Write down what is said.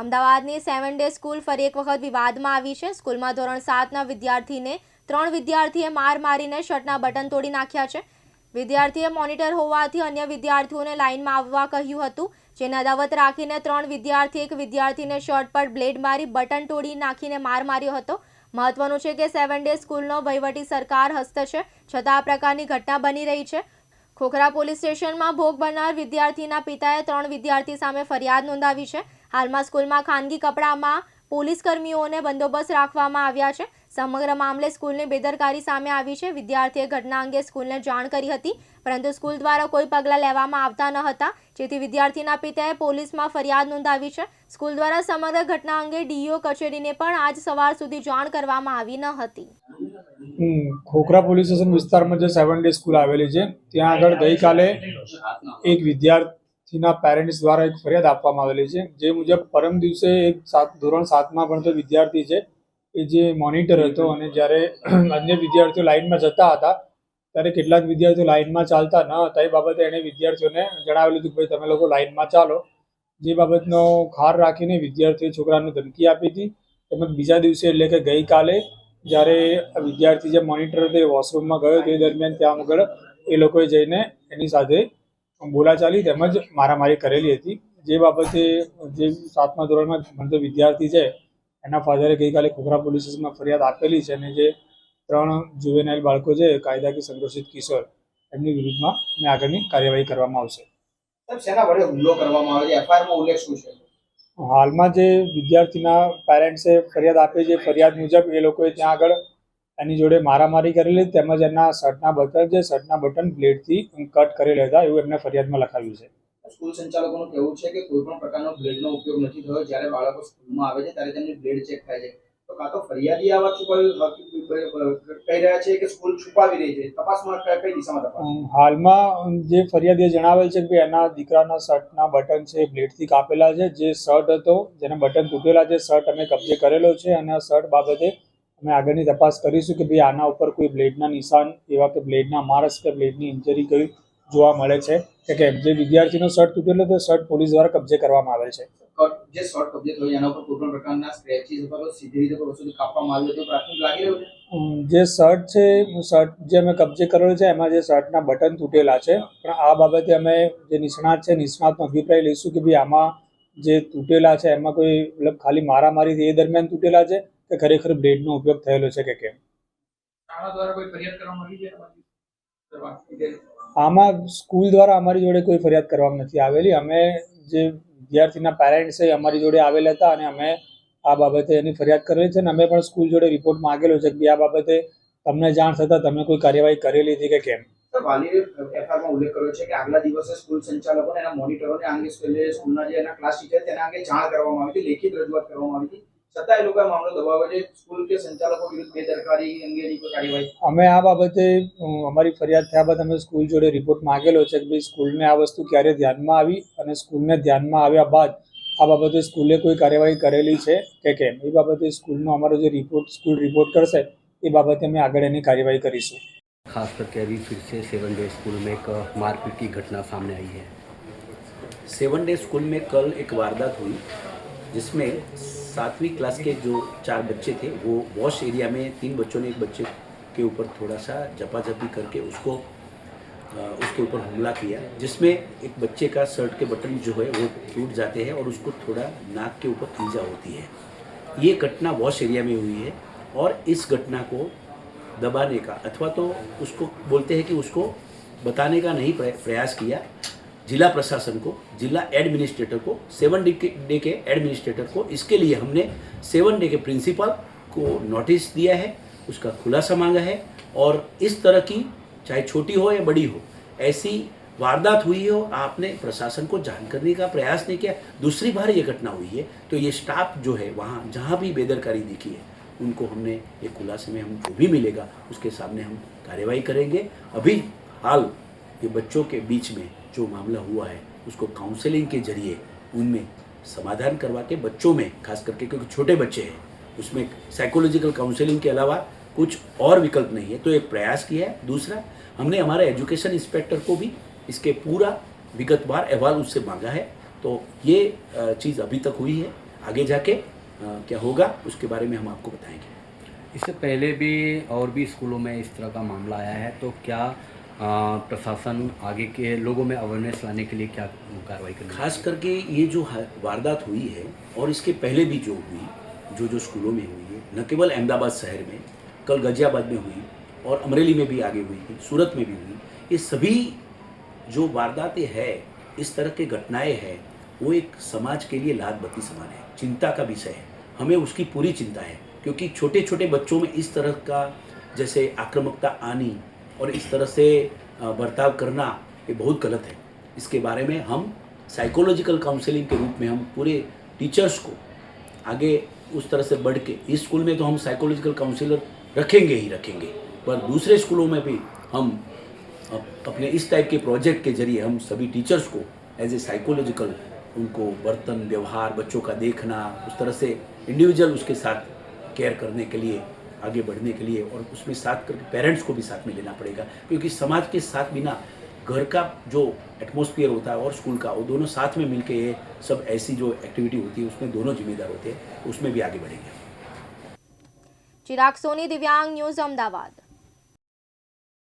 અમદાવાદની seven day school ફરી એક વખત વિવાદમાં આવી છે. સ્કૂલમાં ધોરણ સાતના વિદ્યાર્થીને ત્રણ વિદ્યાર્થીએ માર મારીને શર્ટના બટન તોડી નાખ્યા છે. વિદ્યાર્થીએ મોનિટર હોવાથી અન્ય વિદ્યાર્થીઓને લાઇનમાં આવવા કહ્યું હતું. જેને અદાવત રાખીને ત્રણ વિદ્યાર્થી, એક વિદ્યાર્થીને શર્ટ પર બ્લેડ મારી બટન તોડી નાખીને માર માર્યો હતો. મહત્વનું છે કે સેવન ડે સ્કૂલનો વહીવટી સરકાર હસ્ત છે. છતાં આ પ્રકારની ઘટના બની રહી છે. ખોખરા પોલીસ સ્ટેશનમાં ભોગ બનનાર વિદ્યાર્થીના પિતાએ ત્રણ વિદ્યાર્થી સામે ફરિયાદ નોંધાવી છે. હાલમાં સ્કૂલમાં ખાનગી કપડામાં પોલીસ કર્મીઓને બંદોબસ્ત રાખવામાં આવ્યા છે. સમગ્ર મામલે સ્કૂલની બેદરકારી સામે આવી છે. વિદ્યાર્થીએ ઘટના અંગે સ્કૂલને જાણ કરી હતી, પરંતુ સ્કૂલ દ્વારા કોઈ પગલાં લેવામાં આવતા ન હતા. જેથી વિદ્યાર્થીના પિતાએ પોલીસમાં ફરિયાદ નોંધાવી છે. સ્કૂલ દ્વારા સમગ્ર ઘટના અંગે ડીઓ કચેરીને પણ આજ સવાર સુધી જાણ કરવામાં આવી ન હતી. ખોખરા પોલીસ સ્ટેશન વિસ્તારમાં જે સેવન ડે સ્કૂલ આવેલી છે, ત્યાં આગળ ગઈકાલે એક વિદ્યાર્થીના પેરેન્ટ્સ દ્વારા એક ફરિયાદ આપવામાં આવેલી છે. જે મુજબ પરમ દિવસે એક સાત, ધોરણ સાતમાં ભણતો વિદ્યાર્થી છે એ જે મોનિટર હતો અને જ્યારે અન્ય વિદ્યાર્થીઓ લાઇનમાં જતા હતા, ત્યારે કેટલાક વિદ્યાર્થીઓ લાઇનમાં ચાલતા ન હતા. એ બાબતે એણે વિદ્યાર્થીઓને જણાવેલું હતું કે ભાઈ, તમે લોકો લાઇનમાં ચાલો. જે બાબતનો ખાર રાખીને વિદ્યાર્થીઓ છોકરાને ધમકી આપી હતી. તેમજ બીજા દિવસે એટલે કે ગઈકાલે જ્યારે વિદ્યાર્થી જે મોનિટર હતો એ વોશરૂમમાં ગયો, તે દરમિયાન ત્યાં આગળ એ લોકોએ જઈને એની સાથે બોલાચાલી તેમજ મારામારી કરેલી હતી. જે બાબતે જે સાતમા ધોરણમાં ભણતો વિદ્યાર્થી છે એના ફાધરે ગઈકાલે ખોખરા પોલીસ સ્ટેશનમાં ફરિયાદ આપેલી છે અને જે ત્રણ જુવેનાઇલ બાળકો છે કાયદાકીય સંઘર્ષિત કિશોર એમની વિરુદ્ધમાં મેં આગળની કાર્યવાહી કરવામાં આવશે. હાલમાં જે વિદ્યાર્થીના પેરેન્ટ્સે ફરિયાદ આપી છે ફરિયાદ મુજબ એ લોકોએ ત્યાં આગળ એની જોડે મારામારી કરેલી તેમજ એના શર્ટના બટન જે શર્ટના બટન બ્લેડથી કટ કરેલા હતા એવું એમને ફરિયાદમાં લખાવ્યું છે. સ્કૂલ સંચાલકોનું કહેવું છે કે કોઈ પણ પ્રકારનો બ્લેડનો ઉપયોગ નથી થયો. જ્યારે બાળકો સ્કૂલમાં આવે છે ત્યારે તેમની બ્લેડ ચેક થાય છે. તો કાં તો ફરિયાદી આ વાત કહી રહ્યા છે કે સ્કૂલ છુપાવી રહી છે? તપાસમાં કઈ દિશામાં તપાસ? હાલમાં જે ફરિયાદીએ જણાવેલ છે કે એના દીકરાના શર્ટના બટન છે બ્લેડથી કાપેલા છે. જે શર્ટ હતો જેના બટન તૂટેલા છે શર્ટ અમે કબજે કરેલો છે અને આ શર્ટ બાબતે અમે આગળની તપાસ કરીશું કે ભાઈ આના ઉપર કોઈ બ્લેડના નિશાન એવા કે બ્લેડના મારસ કે બ્લેડની ઇન્જરી કઈ જોવા મળે છે? કે કેમ? જે વિદ્યાર્થીનો શર્ટ તૂટેલો તો શર્ટ પોલીસ દ્વારા કબજે કરવામાં આવેલ છે. જે શર્ટ કબજે થયો એના ઉપર કોઈપણ પ્રકારના સ્ક્રેચીસ અથવા સીધી રીતે વસ્તુથી કાપવામાં આવ્યું તો પ્રાથમિક લાગી રહ્યું છે? જે શર્ટ છે શર્ટ જે અમે કબજે કરેલો છે એમાં જે શર્ટના બટન તૂટેલા છે. પણ આ બાબતે અમે જે નિષ્ણાત છે નિષ્ણાતનો અભિપ્રાય લઈશું કે ભાઈ આમાં જે તૂટેલા છે એમાં કોઈ મતલબ ખાલી મારામારી એ દરમિયાન તૂટેલા છે કે ખરેખર બ્લેડનો ઉપયોગ થયેલો છે કે કેમ? શાળા દ્વારા કોઈ ફરિયાદ કરવામાં આવી છે તમારી આમાં સ્કૂલ દ્વારા અમારી જોડે કોઈ ફરિયાદ કરવામાં નથી આવેલી. અમે જે વિદ્યાર્થીના પેરેન્ટ્સ છે એ અમારી જોડે આવેલા હતા અને અમે આ બાબતે એની ફરિયાદ કરેલી છે અને અમે પણ સ્કૂલ જોડે રિપોર્ટ માંગેલો છે કે આ બાબતે તમને જાણ થતાં તમે કોઈ કાર્યવાહી કરેલી હતી કે કેમ? વાલીએ એફઆઈઆરમાં ઉલ્લેખ કર્યો છે કે આગલા દિવસે સ્કૂલ સંચાલકોને એના મોનિટરોને આ અંગે સ્કૂલના જે એના ક્લાસ ટીચર તેના અંગે જાણ કરવામાં આવી હતી લેખિત રજૂઆત કરવામાં આવી હતી. છતાં એ લોકોએ મામલો દબાવ્યો છે સ્કૂલ કે સંચાલકો વિરુદ્ધ બેદરકારી અંગેની કોઈ કાર્યવાહી અમે આ બાબતે અ, અમારી ફરિયાદ થયા બાદ અમે સ્કૂલ જોડે રિપોર્ટ માંગેલો છે કે ભાઈ સ્કૂલને આ વસ્તુ ક્યારે ધ્યાનમાં આવી અને સ્કૂલને ધ્યાનમાં આવ્યા બાદ આ બાબતે સ્કૂલે કોઈ કાર્યવાહી કરેલી છે કે કેમ એ બાબતે સ્કૂલનો અમારો જે રિપોર્ટ સ્કૂલ રિપોર્ટ કરશે એ બાબતે અમે આગળ એની કાર્યવાહી કરીશું खास करके अभी फिर से सेवन डे स्कूल में एक मारपीट की घटना सामने आई है सेवन डे स्कूल में कल एक वारदात हुई जिसमें सातवीं क्लास के जो चार बच्चे थे, वो वॉश एरिया में तीन बच्चों ने एक बच्चे के ऊपर थोड़ा सा जपाजपी करके उसको उसके ऊपर हमला किया, जिसमें एक बच्चे का शर्ट के बटन जो है, वो टूट जाते हैं और उसको थोड़ा नाक के ऊपर ईजा होती है। ये घटना वॉश एरिया में हुई है और इस घटना को दबाने का अथवा तो उसको बोलते हैं कि उसको बताने का नहीं प्रयास किया जिला प्रशासन को, जिला एडमिनिस्ट्रेटर को, सेवन डे के डे के एडमिनिस्ट्रेटर को, इसके लिए हमने सेवन डे के प्रिंसिपल को नोटिस दिया है, उसका खुलासा मांगा है और इस तरह की, चाहे छोटी हो या बड़ी हो, ऐसी वारदात हुई हो, आपने प्रशासन को जान करने का प्रयास नहीं किया। दूसरी बार ये घटना हुई है तो ये स्टाफ जो है वहाँ, जहाँ भी बेदरकारी दिखी है, उनको हमने ये खुलासे में हम जो भी मिलेगा, उसके सामने हम कार्यवाही करेंगे। अभी हाल ये बच्चों के बीच में जो मामला हुआ है, उसको काउंसलिंग के ज़रिए उनमें समाधान करवा के बच्चों में, खास करके क्योंकि छोटे बच्चे हैं, उसमें साइकोलॉजिकल काउंसलिंग के अलावा कुछ और विकल्प नहीं है। तो एक प्रयास किया है। दूसरा, हमने हमारे एजुकेशन इंस्पेक्टर को भी इसके पूरा विगतवार अहवाल उससे मांगा है। तो ये चीज़ अभी तक हुई है। आगे जाके क्या होगा, उसके बारे में हम आपको बताएँगे। इससे पहले भी और भी स्कूलों में इस तरह का मामला आया है। तो क्या प्रशासन आगे के लोगों में अवेयरनेस लाने के लिए क्या कार्रवाई करेगी खास करके ये जो वारदात हुई है और इसके पहले भी जो हुई जो जो स्कूलों में हुई है न केवल अहमदाबाद शहर में कल गाजियाबाद में हुई और अमरेली में भी आगे हुई सूरत में भी हुई ये सभी जो वारदातें हैं इस तरह के घटनाएँ हैं वो एक समाज के लिए बत्ती समान है चिंता का विषय है। हमें उसकी पूरी चिंता है क्योंकि छोटे छोटे बच्चों में इस तरह का जैसे आक्रामकता आनी और इस तरह से बर्ताव करना ये बहुत गलत है। इसके बारे में हम साइकोलॉजिकल काउंसलिंग के रूप में हम पूरे टीचर्स को आगे उस तरह से बढ़ के, इस स्कूल में तो हम साइकोलॉजिकल काउंसलर रखेंगे ही रखेंगे, पर दूसरे स्कूलों में भी हम अपने इस टाइप के प्रोजेक्ट के ज़रिए हम सभी टीचर्स को एज ए साइकोलॉजिकल उनको बर्तन, व्यवहार, बच्चों का देखना, उस तरह से इंडिविजुअल उसके साथ केयर करने के लिए आगे बढ़ने के लिए और उसमें साथ करके पेरेंट्स को भी साथ में लेना पड़ेगा। क्योंकि समाज के साथ बिना घर का जो एटमोसफियर होता है और स्कूल का, वो दोनों साथ में मिलके ये सब ऐसी जो एक्टिविटी होती है, उसमें दोनों जिम्मेदार होते हैं, उसमें भी आगे बढ़ेंगे। चिराग सोनी, दिव्यांग न्यूज़, अहमदाबाद।